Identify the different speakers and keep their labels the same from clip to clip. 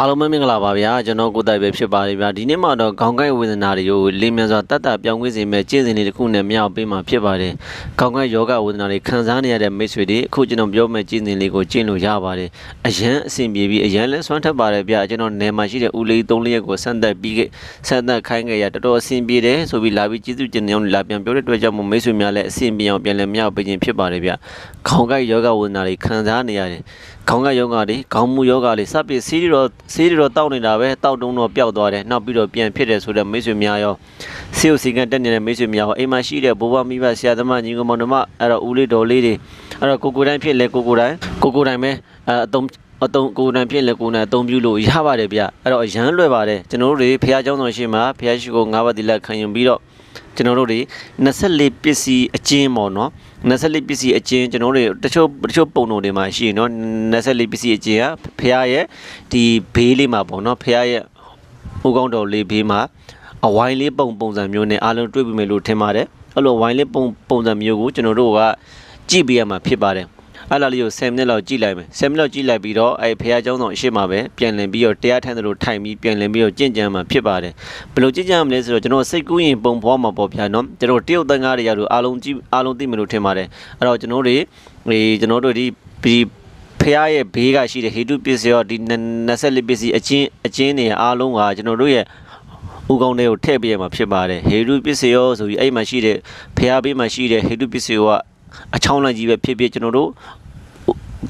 Speaker 1: အားလုံးပဲမင်္ဂလာပါဗျာကျွန်တော်ကိုယ်တိုင်ပဲဖြစ်ပါတယ်ဗျာဒီနေ့မှတော့ခေါင်းကိုက်ဝေဒနာတွေကိုလေးမြန်စွာတတ်တာပြောင်းလဲစေမဲ့ကျင့်စဉ်လေးတစ်ခုနဲ့မြောက်ပေးမှာဖြစ်ပါတယ်ခေါင်းကိုက်ယောဂဝေဒနာတွေခံစားနေရတဲ့မိတ်ဆွေတွေအခုကျွန်တော်ပြောမဲ့ကျင့်စဉ်လေးကိုကျင့်လို့ရပါတယ်အရန်အဆင်ပြေပြီးအရန်လဲဆွမ်းထပ်ပါတယ်ဗျာကျွန်တော်နယ်မှာရှိတဲ့ဦးလေး၃လေးရက်ကိုဆန့်သက်ပြီးခဲ့ဆန့်သက်ခိုင်းခဲ့ရတော်တော်အဆင်ပြေတယ်ဆိုပြီးလာပြီးကျေးဇူးတင်နေအောင်လာပြန်ပြောတဲ့အတွက်ကြောင့်မို့မိတ်ဆွေများလည်းအဆင်ပြေအောင်ပြန်လဲမြောက်ပေးခြင်းဖြစ်ပါတယ်ဗျာခေါင်းကိုက်ယောဂဝေဒနာတွေခံစားနေရတယ်ခေါင်းကယောဂတွေခေါင်းမူယောဂတွေစပ်ပြီးစီးရီတော့စီးရီတော့တောက်နေတာပဲတောက်တုံးတော့ပျောက်သွားတယ်နောက်ပြီးတော့ပြန်ဖြစ်တယ်ဆိုတော့မိတ်ဆွေများရောစီယိုစီကန်တက်နေတဲ့မိတ်ဆွေများရောအိမ်မှာရှိတဲ့ဘိုးဘမိဘဆရာသမားညီကောင်မောင်နှမအဲ့တော့ဦးလေးတော်လေးတွေအဲ့တော့ကိုကိုတိုင်းဖြစ်လဲကိုကိုတိုင်းကိုကိုတိုင်းပဲအဲအတုံးအတုံးကိုတိုင်းဖြစ်လဲကိုနိုင်အတုံးပြုလို့ရပါတယ်ဗျအဲ့တော့အရန်လွယ်ပါတယ်ကျွန်တော်တို့တွေဖះเจ้าတော်ရှိမှာဖះရှိကို၅ဘတ်တိလက်ခံယူပြီးတော့ ကျွန်တော်တို့တွေ24ပစ္စည်းအကျဉ်းပေါ့နော်24ပစ္စည်းအကျဉ်းကျွန်တော်တို့တွေတချို့တချို့ပုံတော်တွေမှာရှိရင်နော်24ပစ္စည်းအကျဉ်းကဖះရဲ့ဒီဘေးလေးမှာပေါ့နော်ဖះရဲ့ဟိုကောင်းတော်လေးဘေးမှာအဝိုင်းလေးပုံပုံစံမျိုးနဲ့အားလုံးတွေ့ပြီမယ်လို့ထင်ပါတယ်အဲ့လိုဝိုင်းလေးပုံပုံစံမျိုးကိုကျွန်တော်တို့ကကြည့်ပေးရမှာဖြစ်ပါတယ် အဲ့လာလေးကို10မိနစ်လောက်ကြည့်လိုက်မယ်10မိနစ်လောက်ကြည့်လိုက်ပြီးတော့အဲ့ဖះเจ้าဆောင်အရှိမပဲပြန်လည်ပြီးတော့တရားထမ်းသလိုထိုင်ပြီးပြန်လည်ပြီးတော့ကြင့်ကြံမှာဖြစ်ပါတယ် ဘယ်လိုကြည့်ကြမလဲဆိုတော့ကျွန်တော်စိတ်ကူးရင်ပုံဖော်မှာပေါ့ဗျာနော်ကျွန်တော်တရုတ်တန်ကားတွေရလို့အားလုံးကြည့်အားလုံးသိမယ်လို့ထင်ပါတယ်အဲ့တော့ကျွန်တော်တွေဒီကျွန်တော်တို့ဒီဒီဖះရဲ့ဘေးကရှိတဲ့ဟေတုပစ္စည်းရောဒီ24ပစ္စည်းအချင်းအချင်းတွေအားလုံးကကျွန်တော်တို့ရဲ့ဥကောင်းတွေကိုထည့်ပေးရမှာဖြစ်ပါတယ်ဟေတုပစ္စည်းရောဆိုပြီးအဲ့မှာရှိတဲ့ဖះဘေးမှာရှိတဲ့ဟေတုပစ္စည်းက အချောင်းလိုက်ကြီးပဲဖြစ်ဖြစ်ကျွန်တော်တို့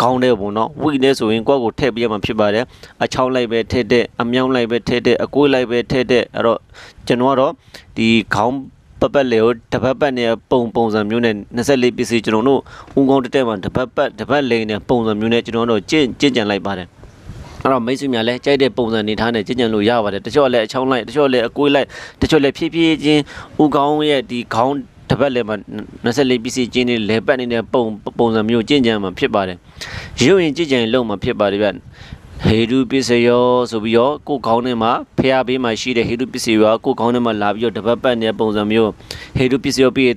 Speaker 1: ခေါင်းတဲ့ပုံတော့ဝိနေဆိုရင်ကိုယ့်ကိုထည့်ပြရမှာဖြစ်ပါတယ်အချောင်းလိုက်ပဲထည့်တဲ့အမြောင်းလိုက်ပဲထည့်တဲ့အကွေးလိုက်ပဲထည့်တဲ့အဲ့တော့ကျွန်တော်ကတော့ဒီခေါင်းပပတ်လေကိုတပတ်ပတ်နဲ့ပုံပုံစံမျိုးနဲ့24ပစ္စည်းကျွန်တော်တို့ဦးကောင်းတက်တက်မှာတပတ်ပတ်တပတ်လိန်နဲ့ပုံစံမျိုးနဲ့ကျွန်တော်တို့ကျင့်ကျင့်ကြံလိုက်ပါတယ်အဲ့တော့မိတ်ဆွေများလည်းကြိုက်တဲ့ပုံစံနေထားနဲ့ကျင့်ကြံလို့ရပါတယ်တချို့ကလည်းအချောင်းလိုက်တချို့ကလည်းအကွေးလိုက်တချို့လည်းဖြည်းဖြည်းချင်းဦးကောင်းရဲ့ဒီခေါင်း တပတ်လည်းမှာ24ပစ္စည်းကျင်းနေလဲပတ်နေတဲ့ပုံပုံစံမျိုးကျင့်ကြံမှာဖြစ်ပါတယ်ရုပ်ရင်ကျင့်ကြံလုံးမှာဖြစ်ပါတယ်ဗျဟေတုပစ္စယောဆိုပြီးတော့ကိုယ်ခေါင်းထဲမှာဖះဘေးမှာရှိတဲ့ဟေတုပစ္စယောကိုယ်ခေါင်းထဲမှာလာပြီးတော့တပတ်ပတ်နေတဲ့ပုံစံမျိုးဟေတုပစ္စယောပြီး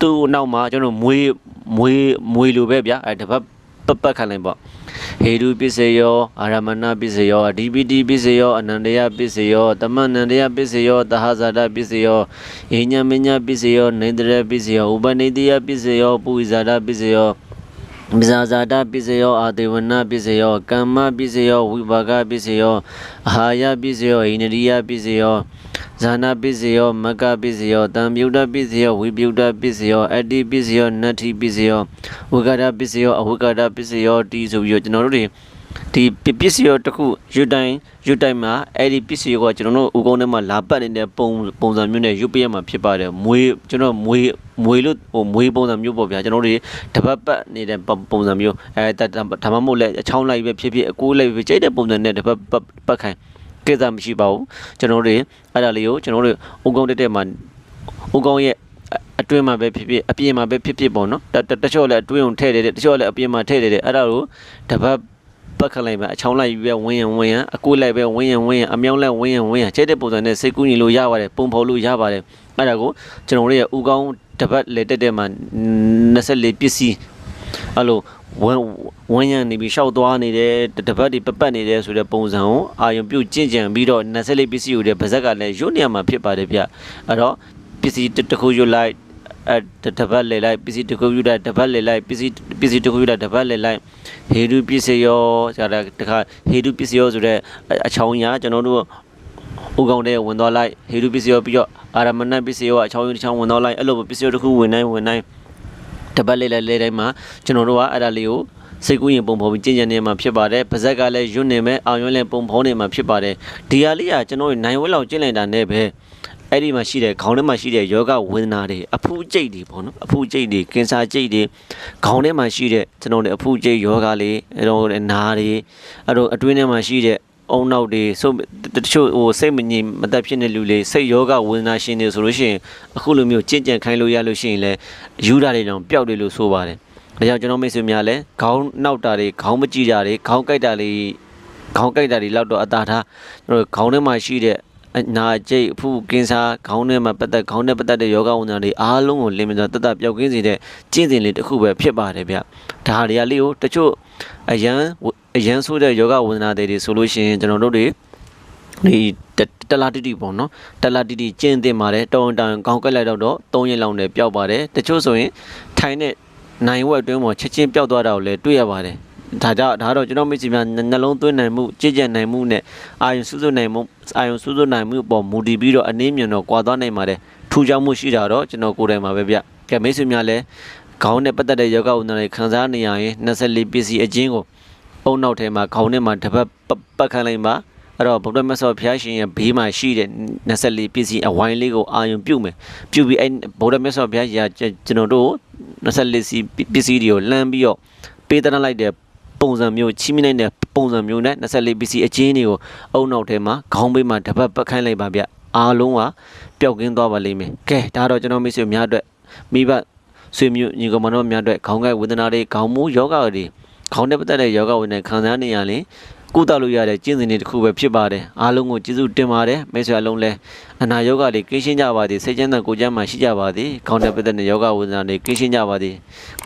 Speaker 1: သူ့နောက်မှာကျွန်တော်မွေးမွေးမွေးလိုပဲဗျအဲတပတ် ပတ်ပတ်ခံလိုက်ပေါ့ဟေတုပစ္စယောအာရမဏပစ္စယောအဓိပတိပစ္စယောအနန္တယပစ္စယောတမနန္တယပစ္စယောတဟဇာတပစ္စယောဣညမညပစ္စယောနေတရပစ္စယောဥပနိတယပစ္စယောပုဇာတပစ္စယောမဇာဇာတပစ္စယောအာဒေဝနာပစ္စယောကမ္မပစ္စယောဝိပါကပစ္စယောအာဟာယပစ္စယောဣန္ဒိယပစ္စယော ဇာနာပစ္စယောမကပစ္စယောတံမြုဒ္ဓပစ္စယောဝိပယုဒ္ဓပစ္စယောအတ္တိပစ္စယောနတ္ထိပစ္စယောဝိကဒပစ္စယောအဝိကဒပစ္စယောတီဆိုပြီးတော့ကျွန်တော်တို့တွေဒီပပစ္စယောတစ်ခုရွတ်တိုင်းရွတ်တိုင်းမှာအဲ့ဒီပစ္စယောကကျွန်တော်တို့ဥကုန်းထဲမှာလာပတ်နေတဲ့ပုံပုံစံမျိုးနဲ့ရွတ်ပြရမှာဖြစ်ပါတယ်မွေးကျွန်တော်မွေးမွေးလို့ဟိုမွေးပုံစံမျိုးပေါ့ဗျာကျွန်တော်တို့တွေတပတ်ပတ်နေတဲ့ပုံပုံစံမျိုးအဲဒါမှမဟုတ်လဲအချောင်းလိုက်ပဲဖြစ်ဖြစ်အကိုးလိုက်ပဲကြိတ်တဲ့ပုံစံနဲ့တပတ်ပတ်ပတ်ခိုင်း ကိစ္စမရှိပါဘူးကျွန်တော်တို့တွေအဲ့ဒါလေးကိုကျွန်တော်တို့ဥကုန်းတက်တက်မှာဥကုန်းရဲ့အတွင်းမှာပဲဖြစ်ဖြစ်အပြင်မှာပဲဖြစ်ဖြစ်ပေါ့နော်တချို့လည်းအတွင်းုံထည့်တယ်တချို့လည်းအပြင်မှာထည့်တယ်အဲ့ဒါကိုတပတ်ပတ်ခလိုက်ပဲအချောင်းလိုက်ပဲဝင်းရင်ဝင်းရင်အကိုလိုက်ပဲဝင်းရင်ဝင်းရင်အမြောင်းလိုက်ဝင်းရင်ဝင်းရင်ကျဲတဲ့ပုံစံနဲ့စိတ်ကူးညီလို့ရပါတယ်ပုံဖော်လို့ရပါတယ်အဲ့ဒါကိုကျွန်တော်တို့ရဲ့ဥကောင်းတပတ်လေတက်တဲ့မှာ24ပစ္စည်းအဲ့လို ဝန်းဝန်းရံနေပြီးရှောက်သွားနေတယ်တပတ်တွေပပတ်နေတယ်ဆိုတဲ့ပုံစံကိုအာယုံပြုတ်ကျင့်ကြံပြီးတော့24ပစ္စည်းကိုတဲ့ဗဇက်ကလည်းရွတ်နေရမှာဖြစ်ပါတယ်ဗျအဲ့တော့ပစ္စည်းတစ်ခုရွတ်လိုက်အဲတပတ်လေလိုက်ပစ္စည်းတစ်ခုယူတာတပတ်လေလိုက်ပစ္စည်းပစ္စည်းတစ်ခုယူတာတပတ်လေလိုက်ဟေတုပစ္စယောကျတာတခါဟေတုပစ္စယောဆိုတဲ့အချောင်းညာကျွန်တော်တို့ဥကောင်တဲ့ဝင်သွားလိုက်ဟေတုပစ္စယောပြီးတော့အာရမဏပစ္စယောအချောင်းယူတစ်ချောင်းဝင်သွားလိုက်အဲ့လိုပစ္စယောတစ်ခုဝင်နိုင်ဝင်နိုင် တပတ်လေလိုက်လေတိုင်းမှာကျွန်တော်တို့ကအဲ့ဒါလေးကိုစိတ်ကူးရင်ပုံဖော်ပြီးကျင့်ကြံနေမှာဖြစ်ပါတယ်။ပါဇက်ကလည်းယွတ်နေမယ်အောင်ရွန်းလည်းပုံဖော်နေမှာဖြစ်ပါတယ်။ဒီဟာလေးကကျွန်တော်တို့နိုင်ဝဲလောက်ကျင့်လိုက်တာနဲ့ပဲအဲ့ဒီမှာရှိတဲ့ခေါင်းထဲမှာရှိတဲ့ယောဂဝေဒနာတွေအဖူးကြိတ်တွေပေါ့နော်အဖူးကြိတ်တွေကင်ဆာကြိတ်တွေခေါင်းထဲမှာရှိတဲ့ကျွန်တော်တို့အဖူးကြိတ်ယောဂလေးအဲ့တော့နာတွေအဲ့တော့အတွင်းထဲမှာရှိတဲ့ အုံနောက်တွေဆိုတချို့ဟိုစိတ်မငြိမ်မသက်ဖြစ်နေလူလေးစိတ်ယောဂဝေဒနာရှင်တွေဆိုလို့ရှိရင်အခုလိုမျိုးကြင့်ကြံခိုင်းလို့ရလို့ရှိရင်လည်းယူတာတွေတောင်ပျောက်တယ်လို့ဆိုပါတယ်ဒါကြောင့်ကျွန်တော်မိတ်ဆွေများလည်းခေါင်းနောက်တာတွေခေါင်းမကြည့်တာတွေခေါင်းကြိုက်တာတွေခေါင်းကြိုက်တာတွေလောက်တော့အသာထားကျွန်တော်ခေါင်းထဲမှာရှိတဲ့ အနာကျိတ်အဖူကင်းစားခေါင်းထဲမှာပတ်သက်ခေါင်းနဲ့ပတ်သက်တဲ့ယောဂဝန္ဒနာတွေအားလုံးကိုလင်းမြစွာတတ်တတ်ပျောက်ကင်းစေတဲ့ကျင့်စဉ်လေးတစ်ခုပဲဖြစ်ပါတယ်ဗျဒါတွေကလေးကိုတချို့အရန်အရန်ဆိုးတဲ့ယောဂဝန္ဒနာတွေဆိုလို့ရှိရင်ကျွန်တော်တို့တွေဒီတတလာတိတိပေါ့နော်တလာတိတိကျင့်သင့်ပါတယ်တောင်းတန်ခေါင်းကက်လိုက်တော့တော့3ရက်လောက်နဲ့ပျောက်ပါတယ်တချို့ဆိုရင်ထိုင်တဲ့နိုင်ဝက်အတွင်းမှာချက်ချင်းပျောက်သွားတာကိုလည်းတွေ့ရပါတယ် ဒါကြောင့်ဒါတော့ကျွန်တော်မိတ်ဆွေများနှလုံးသွင်းနိုင်မှုကြည်ကြံနိုင်မှုနဲ့အာယုံစုစုနိုင်မှုအာယုံစုစုနိုင်မှုအပေါ်မူတည်ပြီးတော့အနည်းမြင်တော့ကွာသွားနိုင်ပါတယ်ထူးခြားမှုရှိတာတော့ကျွန်တော်ကိုယ်တိုင်မှာပဲဗျကဲမိတ်ဆွေများလည်းခေါင်းနဲ့ပတ်သက်တဲ့ယောဂဥဒ္ဒနာတွေခံစားနေရရင်24ပစ္စည်းအချင်းကိုအုံနောက်ထဲမှာခေါင်းထဲမှာတစ်ပတ်ပတ်ပတ်ခိုင်းလိုက်ပါအဲ့တော့ဗုဒ္ဓမြတ်စွာဘုရားရှင်ရဲ့ဘေးမှာရှိတဲ့24ပစ္စည်းအဝိုင်းလေးကိုအာယုံပြုတ်မယ်ပြုတ်ပြီးအဲ့ဗုဒ္ဓမြတ်စွာဘုရားကြီးကကျွန်တော်တို့24စီပစ္စည်းတွေကိုလှမ်းပြီးတော့ပေးသနာလိုက်တဲ့ ပုံစံမျိုးချီးမြှင့်နိုင်တဲ့ပုံစံမျိုးနဲ့ 24ပစ္စည်းအချင်းတွေကိုအုံနောက်ထဲမှာခေါင်းဘေးမှာတစ်ပတ်ပတ်ခိုင်းလိုက်ပါဗျအားလုံးကပျောက်ကင်းသွားပါလိမ့်မယ်ကဲဒါတော့ကျွန်တော်မိတ်ဆွေများအတွက်မိဘဆွေမျိုးညီကောင်မတော်များအတွက်ခေါင်းကိုက်ဝေဒနာတွေခေါင်းမူယောဂတွေခေါင်းနဲ့ပတ်သက်တဲ့ယောဂဝေဒနာခံစားနေရရင် ကုသလို့ရတဲ့ကျင့်စဉ်တွေတစ်ခုပဲဖြစ်ပါတယ်အားလုံးကိုကျေးဇူးတင်ပါတယ်မိတ်ဆွေအလုံးလဲအနာယောဂတွေကင်းရှင်းကြပါသည်စိတ်ချမ်းသာကိုယ်ကျန်းမာရှိကြပါသည်ခေါင်းတဲ့ပတ်သက်တဲ့ယောဂဝေဒနာတွေကင်းရှင်းကြပါသည်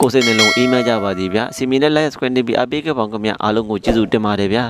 Speaker 1: ကိုယ်စိတ်နှလုံးအေးမြကြပါသည်ဗျာအစီမီနဲ့ live screen နေပြီးအပိတ်ကပောင်ကမြအားလုံးကိုကျေးဇူးတင်ပါတယ်ဗျာ